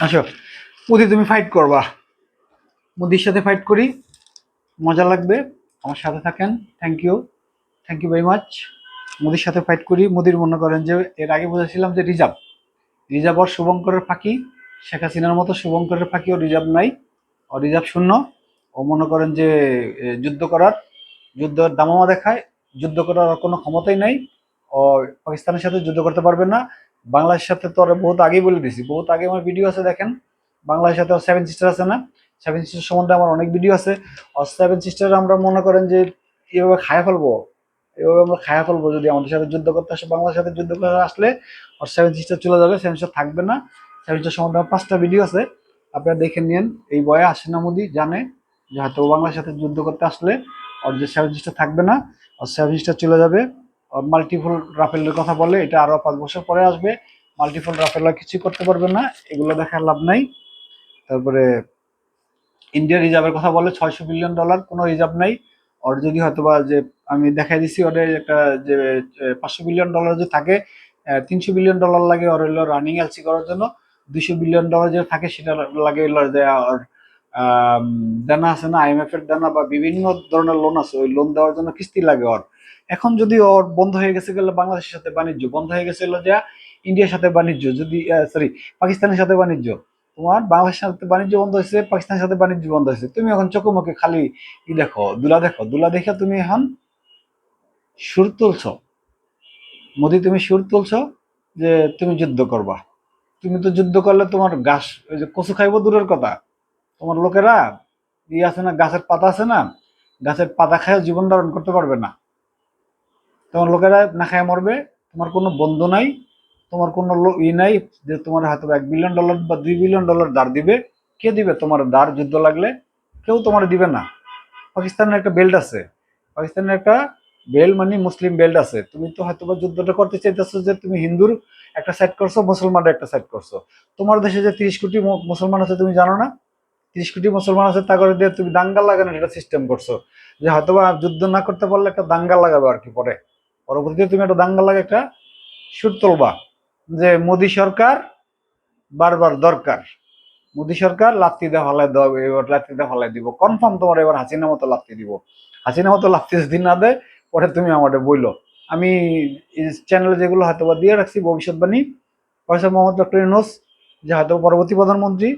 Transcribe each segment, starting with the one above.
আসো। মোদি, তুমি ফাইট করবা। মোদির সাথে ফাইট করি। মজা লাগবে। আমার সাথে থাকেন। Thank you thank you very much মোদির সাথে ফাইট করি। মোদির মনে করেন যে এর আগে বলেছিলাম যে রিজার্ভ। রিজার্ভ আর শুভঙ্করের ফাঁকি। শেখ হাসিনার মতো শুভঙ্করের ফাঁকি ও রিজার্ভ নাই। ও রিজার্ভ শূন্য। ও মনে করেন যে যুদ্ধ করার। যুদ্ধের দামামা দেখায়। যুদ্ধ করার কোনো ক্ষমতাই নাই। ও পাকিস্তানের সাথে যুদ্ধ করতে পারবে না। বাংলাদেশের সাথে তো বহুত আগেই বলে দিছি। বহুত আগে আমার ভিডিও আছে, দেখেন। বাংলার সাথে সেভেন সিস্টার আছে না? সেভেন সিস্টার সম্বন্ধে আমার অনেক ভিডিও আছে। আর সেভেন সিস্টার আমরা মনে করেন যে এভাবে খায়া ফেলব। এভাবে আমরা খায়া ফেলব যদি আমাদের সাথে যুদ্ধ করতে আসে বাংলার সাথে যুদ্ধ করতে আসলে আর সেভেন সিস্টার চলে যাবে সেভেন সিস্টার থাকবে না। সেভেন সিস্টার সম্বন্ধে আমার পাঁচটা ভিডিও আছে। আপনারা দেখে নিন এই বয়ে আসেনা মোদি জানে যে হয়তো বাংলার সাথে যুদ্ধ করতে আসলে আর যে সেভেন সিস্টার থাকবে না আর সেভেন সিস্টার চলে যাবে। মাল্টিপল রাফেলের কথা বলে, এটা আরও পাঁচ বছর পরে আসবে। মাল্টিপল রাফেল কিছুই করতে পারবে না, এগুলো দেখার লাভ নাই। তারপরে ইন্ডিয়া রিজার্ভের কথা বলে, ছয়শো বিলিয়ন ডলার কোনো রিজার্ভ নাই। ওর যদি হয়তোবা যে আমি দেখাই দিছি ওদের একটা যে পাঁচশো বিলিয়ন ডলার যে থাকে তিনশো বিলিয়ন ডলার লাগে ওর হলো রানিং এলসি করার জন্য। দুইশো বিলিয়ন ডলার যে থাকে, সেটা লাগে ওর দেনা আছে না আইএমএফ এর দেনা বা বিভিন্ন ধরনের লোন আছে, ওই লোন দেওয়ার জন্য কিস্তি লাগে ওর। এখন যদি ওর বন্ধ হয়ে গেছে গেলে বাংলাদেশের সাথে বাণিজ্য, বন্ধ হয়ে গেছে হলো যে ইন্ডিয়ার সাথে বাণিজ্য, যদি সরি পাকিস্তানের সাথে বাণিজ্য। তোমার বাংলাদেশের সাথে বাণিজ্য বন্ধ হয়েছে, পাকিস্তানের সাথে বাণিজ্য বন্ধ হয়েছে। তুমি এখন চোখে মুখে খালি ই দেখো, দুলা দেখো, দুলা দেখে তুমি এখন সুর তুলছ। মোদি, তুমি সুর তুলছ যে তুমি যুদ্ধ করবা। তুমি তো যুদ্ধ করলে তোমার গাছ ওই যে কচু খাইবো দূরের কথা। তোমার লোকেরা ইয়ে আছে না, গাছের পাতা আছে না, গাছের পাতা খায় জীবন ধারণ করতে পারবে না। তোমার লোকেরা না খায় মরবে, তোমার কোনো বন্ধু নাই, তোমার কোনো ই নাই যে তোমার হয়তো এক বিলিয়ন ডলার বা দুই বিলিয়ন ডলার দাঁড় দিবে, কে দিবে? তোমার দাঁড় যুদ্ধ লাগলে কেউ তোমার দিবে না। পাকিস্তানের একটা বেল্ট আছে। পাকিস্তানের একটা বেল্ট মানে মুসলিম বেল্ট আছে। তুমি তো হয়তো বা যুদ্ধটা করতে চাইতেছো যে তুমি হিন্দুর একটা সাইড করছ, মুসলমানের একটা সাইড করছ। তোমার দেশে যে তিরিশ কোটি মুসলমান আছে, তুমি জানো না? তিরিশ কোটি মুসলমান আছে, তা করে দিয়ে তুমি দাঙ্গা লাগানোর একটা সিস্টেম করছ। যে হয়তোবা যুদ্ধ না করতে পারলে একটা দাঙ্গা লাগাবে আর কি পরে। পরবর্তীতে তুমি একটা দাঙ্গা লাগে একটা সুর তুলবা যে মোদী সরকার বারবার দরকার। মোদী সরকার লাত্তি দেওয়া হলাই দেওয়া এবার লাত্তি হলাই দিব। কনফার্ম তোমার এবার হাসিনা মতো লাত্তি দিব। হাসিনা মতো লাত্তি যদি না দেয়, পরে তুমি আমাদের বইলো। আমি চ্যানেলে যেগুলো হয়তো বা দিয়ে রাখছি, ভবিষ্যৎবাণী প্রফেসর মোহাম্মদ ডক্টর ইউনুস, যে হয়তো পরবর্তী প্রধানমন্ত্রী,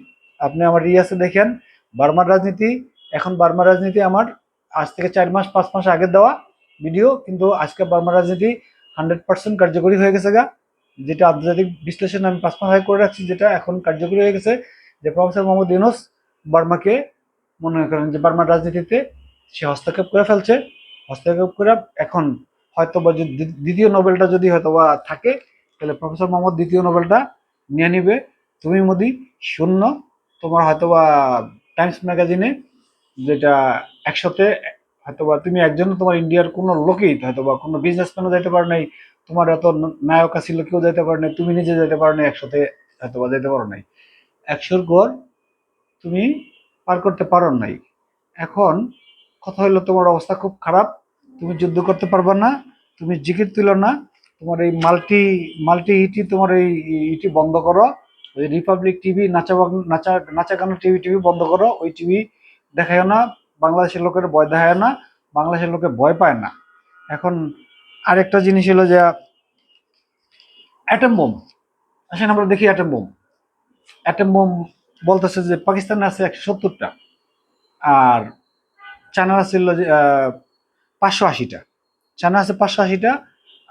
আপনি আমার রিয়াসে দেখেন, বার্মার রাজনীতি, এখন বার্মার রাজনীতি আমার আজ থেকে চার মাস, পাঁচ মাস আগে দেওয়া ভিডিও, কিন্তু আজকে বার্মার রাজনীতি হান্ড্রেড পার্সেন্ট কার্যকরী হয়ে গেছে গা। যেটা আন্তর্জাতিক বিশ্লেষণ আমি পাঁচ মাস আগে করে রাখছি, যেটা এখন কার্যকরী হয়ে গেছে। যে প্রফেসর মোহাম্মদ ইউনুস বার্মাকে মনে করেন যে বার্মার রাজনীতিতে সে হস্তক্ষেপ করে ফেলছে। হস্তক্ষেপ করে এখন হয়তো বা যদি দ্বিতীয় নোবেলটা যদি হয়তো বা থাকে, তাহলে প্রফেসর মোহাম্মদ দ্বিতীয় নোবেলটা নিয়ে নিবে। তুমি মোদি, শূন্য। তোমার হয়তো বা টাইমস ম্যাগাজিনে যেটা একসাথে হয়তো বা তুমি একজন তোমার ইন্ডিয়ার কোনো লোকই হয়তো বা কোনো বিজনেসম্যানও যাইতে পারো নাই, তোমার এত নায়ক ছিল কেউ যাইতে পারে নাই, তুমি নিজে যেতে পারো নাই, একসাথে হয়তো বা যেতে পারো নাই। একশোর গড় তুমি পার করতে পারো নাই। এখন কথা হলো তোমার অবস্থা খুব খারাপ, তুমি যুদ্ধ করতে পারবে না, তুমি জিকির তুলো না, তোমার এই মাল্টি মাল্টি ইটি তোমার এই ইটি বন্ধ করো, ওই রিপাবলিক টিভি নাচা নাচা নাচা গানা টিভি টিভি বন্ধ করো, ওই টিভি দেখায় না বাংলাদেশের লোকের ভয় দেখায় না, বাংলাদেশের লোকে ভয় পায় না। এখন আরেকটা জিনিস হলো যে অ্যাটম বোম আসেন আমরা দেখি অ্যাটম বোম অ্যাটম বোম বলতেছে যে পাকিস্তানে আছে একশো সত্তরটা, আর চায়না আছে হলো যে পাঁচশো আশিটা। চায়না আছে পাঁচশো আশিটা,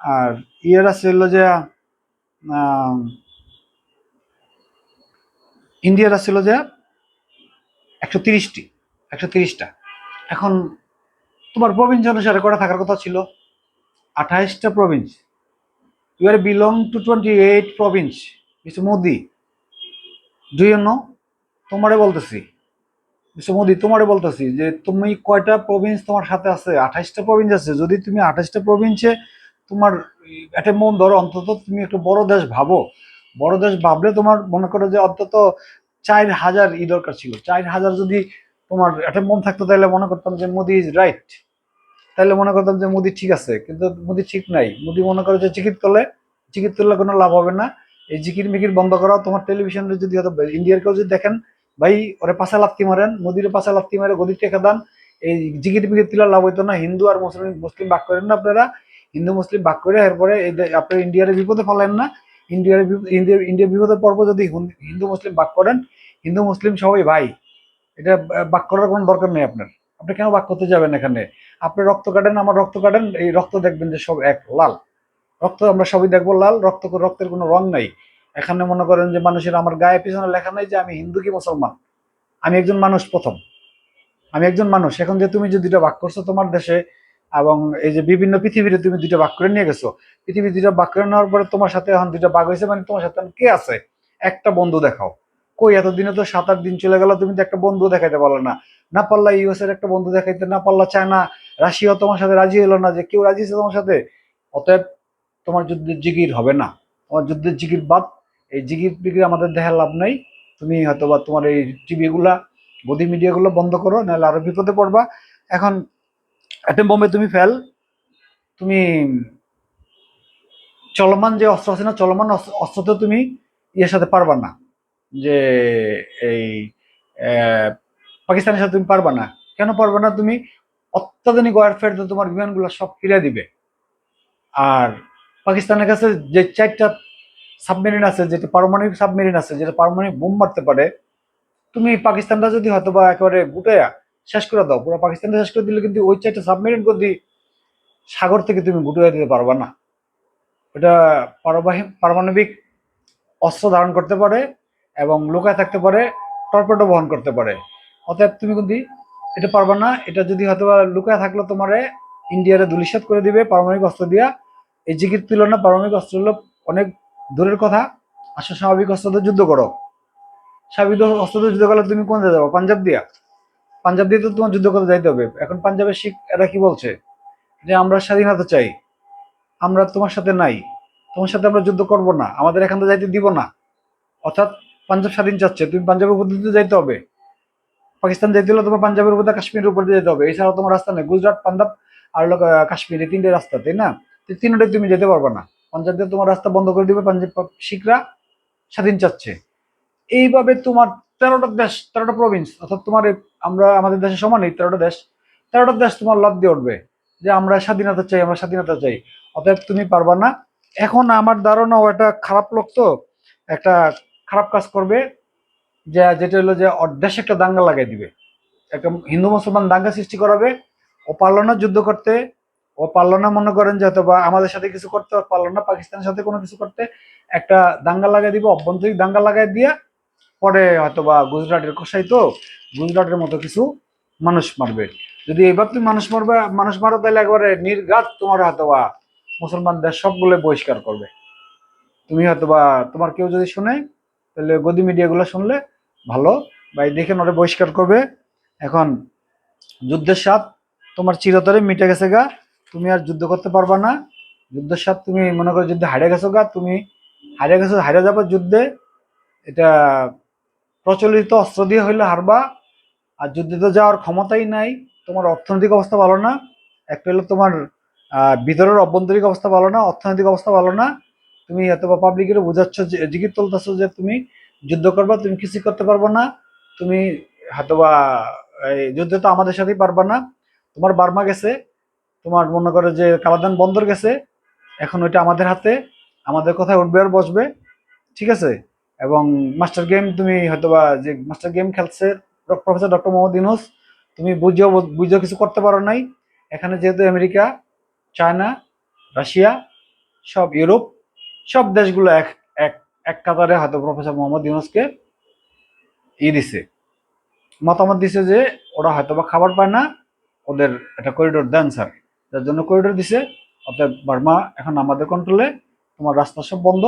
আর ইয়ের আছে হলো যে ইন্ডিয়ার আছিল যে, একশো তিরিশটি, একশো তিরিশটা। এখন তোমার প্রভিন্স অনুসারে কটা থাকার কথা ছিল? আঠাইশটা province you are belong to twenty eight province mister Modi do you know তোমারে বলতেছি। মিস্টার মোদি তোমারে বলতেছি যে তুমি কয়টা প্রভিন্স তোমার সাথে আছে? আঠাইশটা প্রভিন্স আছে। যদি তুমি আঠাইশটা প্রভিন্সে তোমার একটা মন ধরো, অন্তত তুমি একটা বড় দেশ ভাবো। বড় দেশ ভাবলে তোমার মনে করো যে অন্তত চার হাজার ই দরকার ছিল। চার হাজার যদি তোমার একটা মন থাকতো তাহলে মনে করতাম যে মোদি ইজ রাইট তাহলে মনে করতাম যে মোদি ঠিক আছে, কিন্তু মোদি ঠিক নাই। মোদি মনে করে যে চিকিৎ করলে চিকিৎ করলে কোনো লাভ হবে না। এই জিকির মিকির বন্ধ করা তোমার টেলিভিশনে যদি হয়তো ইন্ডিয়ার কেউ যদি দেখেন, ভাই, ওরে পাশা লাত্তি মারেন, মোদির পাশা লাত্তি মারে, গদির টেকা দেন, এই জিকির মিকির তিলা লাভ হইতো না। হিন্দু আর মুসলিম মুসলিম ভাগ করেন না আপনারা। হিন্দু, মুসলিম ভাগ করে এরপরে আপনার ইন্ডিয়ার বিপদে ফেলেন না। ইন্ডিয়ার বিপ- ইন্ডিয়া ইন্ডিয়া বিপদের পর্ব যদি হিন্দু, মুসলিম ভাগ করেন, হিন্দু, মুসলিম সবাই ভাই। এটা ভাগ করার কোনো দরকার নেই আপনার। আপনি কেন ভাগ করতে যাবেন এখানে? আপনি রক্ত কাটেন, আমার রক্ত কাটেন, এই রক্ত দেখবেন যে সব এক, লাল। রক্ত আমরা সবই দেখব লাল, রক্ত, রক্তের কোনো রং নাই। এখানে মনে করেন যে মানুষের আমার গায়ে পিছনে লেখা নাই যে আমি হিন্দু কি মুসলমান? আমি একজন মানুষ প্রথম। আমি একজন মানুষ। এখন যে তুমি যে দুইটা ভাগ করছ তোমার দেশে এবং এই যে বিভিন্ন পৃথিবীতে তুমি দুইটা ভাগ করে নিয়ে গেছো পৃথিবী দুইটা ভাগ করে নেওয়ার পরে তোমার সাথে এখন দুইটা ভাগ হয়েছে মানে তোমার সাথে কে আছে? একটা বন্ধু দেখাও। কই, এতদিনে তো সাত, আট দিন চলে গেল, তুমি তো একটা বন্ধু দেখাইতে পারল না। না পারলা ইউএস এর একটা বন্ধু দেখাইতে, না পারলা চায়না রাশিয়া তোমার সাথে রাজি হলো না যে কেউ রাজি আছে তোমার সাথে। অতএব তোমার যুদ্ধের জিগির হবে না। তোমার যুদ্ধের জিগির বাদ, এই জিগির বিগির আমাদের দেখার লাভ নাই। তুমি হয়তো বা তোমার এই টিভি গুলা গদি মিডিয়াগুলো বন্ধ করো, নাহলে আরও বিপদে পড়বা। এখন অ্যাটম বোমে তুমি ফেল, তুমি চলমান যে অস্ত্র আছে না, চলমান অস্ত্র- অস্ত্রতে তুমি ইয়ের সাথে পারবা না। যে এই পাকিস্তানের সাথে তুমি পারবা না। কেন পারবা না তুমি? অত্যাধুনিক ওয়ারফেয়ার তো তোমার বিমানগুলো সব ফিরে দিবে। আর পাকিস্তানের কাছে যে চারটা সাবমেরিন আছে, যেটা পারমাণবিক সাবমেরিন আছে, যেটা পারমাণবিক বোম মারতে পারে, তুমি পাকিস্তানটা যদি হয়তো বা একেবারে গুটাইয়া শেষ করে দাও, পুরো পাকিস্তানটা শেষ করে দিলে কিন্তু ওই চারটা সাবমেরিন যদি সাগর থেকে তুমি গুটাইয়া দিতে পারবা না। ওটা পারমাণবিক অস্ত্র ধারণ করতে পারে এবং লুকায় থাকতে পারে টর্পেডো বহন করতে পারে। অতএব তুমি কিন্তু এটা পারবা না। এটা যদি হয়তো লুকায় থাকলে তোমারে, ইন্ডিয়ারে ধুলিসাত করে দিবে পারমাণবিক অস্ত্র দিয়া। এই জিকির তুলনা পারমাণবিক অস্ত্র হলো অনেক দূরের কথা। আসলে স্বাভাবিক অস্ত্রতে যুদ্ধ করো। স্বাভাবিক অস্ত্রতে যুদ্ধ করলে তুমি কোন যাব? পাঞ্জাব দিয়া। পাঞ্জাব দিয়ে তো তোমার যুদ্ধ করতে যাইতে হবে। এখন পাঞ্জাবের শিখ এরা কি বলছে? যে আমরা স্বাধীনতা চাই। আমরা তোমার সাথে নাই। তোমার সাথে আমরা যুদ্ধ করব না। আমাদের এখান থেকে যাইতে দিব না। অর্থাৎ পাঞ্জাব স্বাধীন চাচ্ছে, তুমি পাঞ্জাবের উপর দিয়ে যাইতে হবে। পাকিস্তান যেতে হলে তোমার পাঞ্জাবের উপর কাশ্মীরের উপর দিয়ে যেতে হবে। এছাড়াও তোমার রাস্তা নেই, গুজরাট, পাঞ্জাব আর কাশ্মীর, এই তিনটে রাস্তা, তাই না? তো তিনটাই তুমি যেতে পারবে না। পাঞ্জাব দিয়ে তোমার রাস্তা বন্ধ করে দিবে, পাঞ্জাব শিখরা স্বাধীন চাচ্ছে। এইভাবে তোমার তেরোটা দেশ, তেরোটা প্রভিন্স অর্থাৎ তোমার আমরা, আমাদের দেশে সমানই তেরোটা দেশ তেরোটা দেশ তোমার লাভ দিয়ে উঠবে যে আমরা স্বাধীনতা চাই, আমরা স্বাধীনতা চাই। অতএব তুমি পারবা না। এখন আমার ধারণা ও একটা খারাপ লোক তো, একটা খারাপ কাজ করবে, যে, যেটা হলো যে, ওর দেশে একটা দাঙ্গা লাগাই দিবে। একটা হিন্দু মুসলমান দাঙ্গা সৃষ্টি করাবে, ও পারল না যুদ্ধ করতে, ও পারল না মনে করেন যে হয়তো বা আমাদের সাথে কিছু করতে পারল না পাকিস্তানের সাথে কোনো কিছু করতে, একটা দাঙ্গা লাগাই দিবে, অভ্যন্তরীণ দাঙ্গা লাগাই দিয়ে, পরে হয়তো বা গুজরাটের কষাই তো, গুজরাটের মতো কিছু মানুষ মারবে। যদি এবার তুমি মানুষ মারবে, মানুষ মারো, তাহলে একবারে নির্ঘাত তোমার হয়তো বা মুসলমান দেশ সবগুলো বহিষ্কার করবে। তুমি হয়তো বা তোমার কেউ যদি শুনে তাহলে গদি মিডিয়াগুলো শুনলে ভালো। বা এই দেখে নরে বহিষ্কার করবে। এখন যুদ্ধের স্বাদ তোমার চিরতরে মিটে গেছে গা। তুমি আর যুদ্ধ করতে পারবা না। যুদ্ধের স্বাদ তুমি মনে করো যুদ্ধে হারিয়ে গেছো গা। তুমি হারিয়ে গেছো, হারিয়ে যাবে যুদ্ধে। এটা প্রচলিত অস্ত্র দিয়ে হইলে হারবা। আর যুদ্ধে তো যাওয়ার ক্ষমতাই নাই। তোমার অর্থনৈতিক অবস্থা ভালো না। একটা হলো তোমার ভিতরের অভ্যন্তরিক অবস্থা ভালো না, অর্থনৈতিক অবস্থা ভালো না। তুমি এত বা পাবলিকের বোঝাচ্ছ যে, জিগির তুলতেছো যে তুমি যুদ্ধ করবা, তুমি কিছু করতে পারবে না। তুমি হয়তোবা, এই যুদ্ধে তো আমাদের সাথেই পারবা না। তোমার বার্মা গেছে, তোমার মনে করো যে কালাদান বন্দর গেছে, এখন ওইটা আমাদের হাতে, আমাদের কথায় উঠবে আর বসবে, ঠিক আছে? এবং মাস্টার গেম, তুমি হয়তোবা যে মাস্টার গেম খেলছে প্রফেসর ডক্টর মোহাম্মদ ইউনুস, তুমি বুঝেও বুঝেও কিছু করতে পারো নাই। এখানে যেহেতু আমেরিকা, চায়না, রাশিয়া, সব ইউরোপ সব দেশগুলো এক এক এক কাতারে হয়তো প্রফেসর মোহাম্মদ ইউনুসকে ই দিছে। মতামত দিছে যে ওরা হয়তো বা খাবার পায় না, ওদের একটা করিডোর দেন স্যার। যার জন্য করিডোর দিছে, অতএব বার্মা এখন আমাদের কন্ট্রোলে তোমার রাস্তা সব বন্ধ,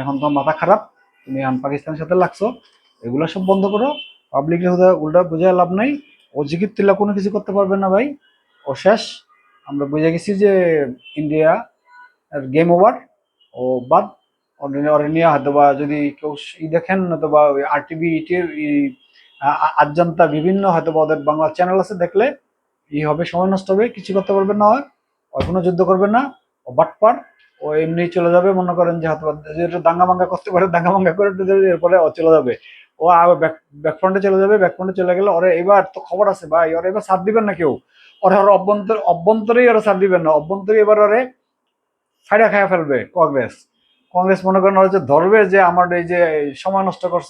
এখন তোমার মাথা খারাপ, তুমি এখন পাকিস্তানের সাথে লাগছো, এগুলো সব বন্ধ করো। পাবলিকের উল্টা বুঝে লাভ নাই, ও জিকির কোনো কিছু করতে পারবে না ভাই, ও শেষ। আমরা বুঝে গেছি যে ইন্ডিয়া গেম ওভার ও বাদ ওরে নিয়ে হয়তো বা যদি কেউ ই দেখেন হয়তো বা আর টিভি আজান্তা বিভিন্ন হয়তো ওদের বাংলা চ্যানেল আছে দেখলে ই হবে, সময় নষ্ট হবে, কিছু করতে পারবে না হয় কোনো যুদ্ধ করবে না। ও বাটপার, ও এমনি চলে যাবে, মনে করেন যে হয়তো দাঙ্গা মাঙ্গা করতে পারে, দাঙ্গা মাঙ্গা করে এরপরে ও চলে যাবে। ও আবার ব্যাকফ্রন্টে চলে যাবে ব্যাকফ্রন্টে চলে গেলে ওরে এবার তো খবর আছে ভাই, ওরে এবার সাথ দিবেন না কেউ। ওরে ওর অভ্যন্তর, অভ্যন্তরেই ওরা সাথ দিবেন না, অভ্যন্তরেই এবার ওরে ফাইডা খাইয়া ফেলবে কংগ্রেস। কংগ্রেস মনে করেন যে ধরবে যে আমার এই যে সময় নষ্ট করছ,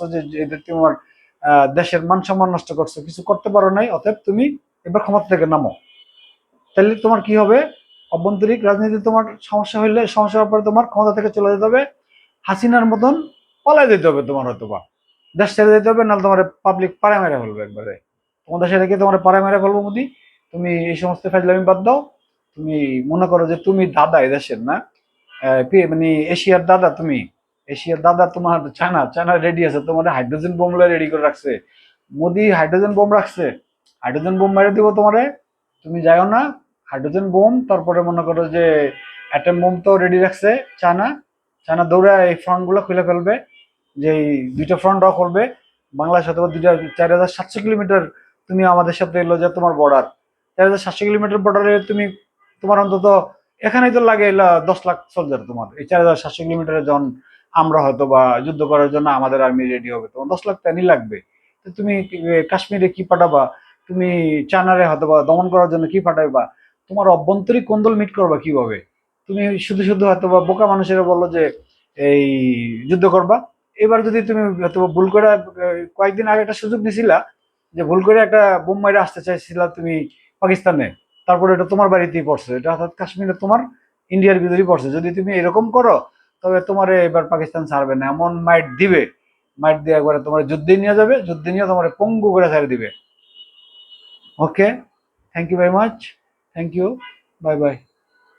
যে তোমার দেশের মান সম্মান নষ্ট করছ, কিছু করতে পারো নাই, অতএব তুমি এবার ক্ষমতা থেকে নামো। তাহলে তোমার কি হবে? অভ্যন্তরিক রাজনীতি তোমার সমস্যা হইলে সমস্যা হওয়ার পরে তোমার ক্ষমতা থেকে চলে যেতে হবে। হাসিনার মতন পলাই দিতে হবে তোমার হয়তো বা দেশ ছেড়ে দিতে হবে, নাহলে তোমার পাবলিক পাড়া মেরে ফেলবে একবারে। তোমার দেশে রেখে তোমার পাড়া মেরে ফেলব মোদি? তুমি এই সমস্ত ফাজলামি বাদ দাও। তুমি মনে করো যে তুমি দাদা এই দেশের না মানে এশিয়ার দাদা তুমি। এশিয়ার দাদা তোমার চায়না চায়না রেডি আছে, তোমার হাইড্রোজেন বোম রেডি করে রাখছে। মোদি হাইড্রোজেন বোম রাখছে। হাইড্রোজেন বোম মেরে দিব তোমারে। তুমি যাও না হাইড্রোজেন বোম তারপরে মনে করো যে অ্যাটম বোম তো রেডি রাখছে চায়না। চায়না দৌড়ে এই ফ্রন্টগুলো খুলে ফেলবে, যে দুইটা ফ্রন্ট অফ করবে বাংলাদেশ অথবা দুইটা চার হাজার সাতশো কিলোমিটার তুমি আমাদের সাথে এলো যে তোমার বর্ডার চার হাজার সাতশো কিলোমিটার বর্ডারে তুমি তোমার অন্তত এখানেই তো লাগে দশ লাখ সোলজার তোমার। এই চার হাজার সাতশো কিলোমিটারে যখন আমরা হয়তো বা যুদ্ধ করার জন্য আমাদের আর্মি রেডি হবে। তোমার দশ লাখ টানি লাগবে। তো তুমি কাশ্মীরে কি পাঠাবা? তুমি চায়নারে হয়তো বা দমন করার জন্য কি পাঠাইবা? তোমার অভ্যন্তরিক কোন্দল মিট করবা কীভাবে? তুমি শুধু শুধু হয়তো বা বোকা মানুষেরা বলল যে, এই যুদ্ধ করবা। এবার যদি তুমি হয়তো ভুল করে কয়েকদিন আগে একটা সুযোগ নিছিলা, যে ভুল করে একটা বোম মাইরে আসতে চাইছিলা তুমি পাকিস্তানে। তারপরে এটা তোমার বাড়িতেই পড়ছে। এটা অর্থাৎ কাশ্মীরে তোমার ইন্ডিয়ার ভিতরেই পড়ছে। যদি তুমি এরকম করো, তবে তোমার এবার পাকিস্তান ছাড়বে না। এমন মাইট দিবে, মাইট দিয়ে একবারে তোমার যুদ্ধে নিয়ে যাবে, যুদ্ধে নিয়ে তোমার পঙ্গু করে ছেড়ে দিবে। Okay thank you very much thank you bye bye